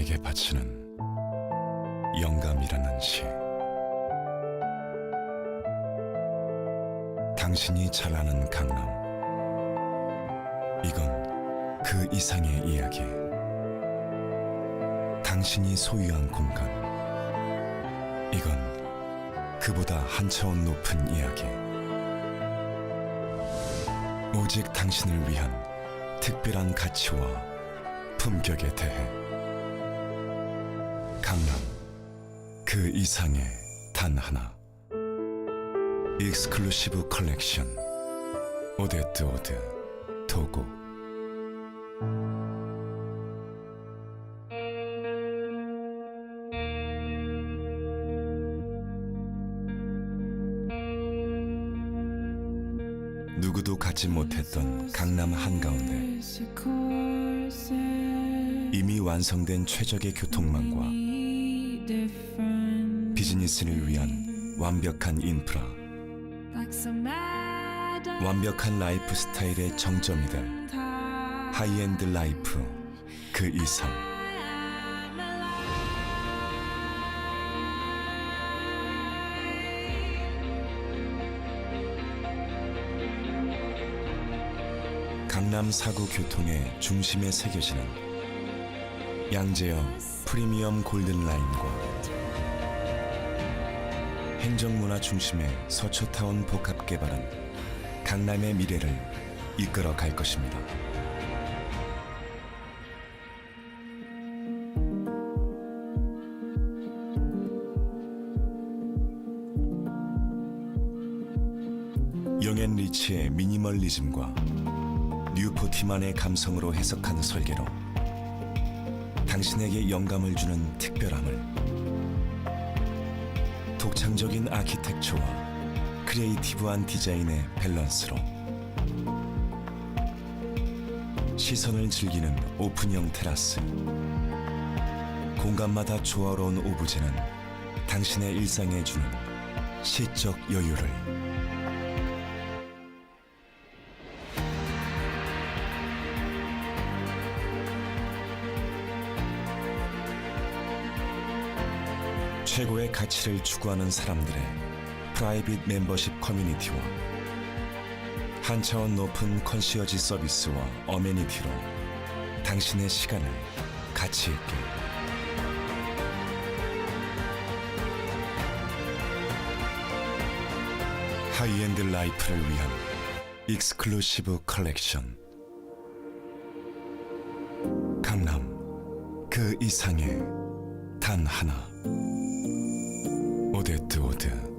나에게 바치는 영감이라는 시. 당신이 잘 아는 강남. 이건 그 이상의 이야기. 당신이 소유한 공간. 이건 그보다 한 차원 높은 이야기. 오직 당신을 위한 특별한 가치와 품격에 대해 강남. 그 이상의 단 하나. 익스클루시브 컬렉션 오데트 오드 도구 누구도 갖지 못했던 강남 한가운데. 이미 완성된 최적의 교통망과 비즈니스를 위한 완벽한 인프라. 완벽한 라이프 스타일의 정점이 될 하이엔드 라이프 그 이상. 강남 사구 교통의 중심에 새겨지는 양재역 프리미엄 골든 라인과 행정문화 중심의 서초타운 복합 개발은 강남의 미래를 이끌어 갈 것입니다. 영앤 리치의 미니멀리즘과 뉴포티만의 감성으로 해석한 설계로 당신에게 영감을 주는 특별함을 독창적인 아키텍처와 크리에이티브한 디자인의 밸런스로 시선을 즐기는 오픈형 테라스. 공간마다 조화로운 오브제는 당신의 일상에 주는 시적 여유를 최고의 가치를 추구하는 사람들의 프라이빗 멤버십 커뮤니티와 한 차원 높은 컨시어지 서비스와 어메니티로 당신의 시간을 가치 있게 하이엔드 라이프를 위한 익스클루시브 컬렉션. 강남 그 이상의 단 하나. 오데트 오드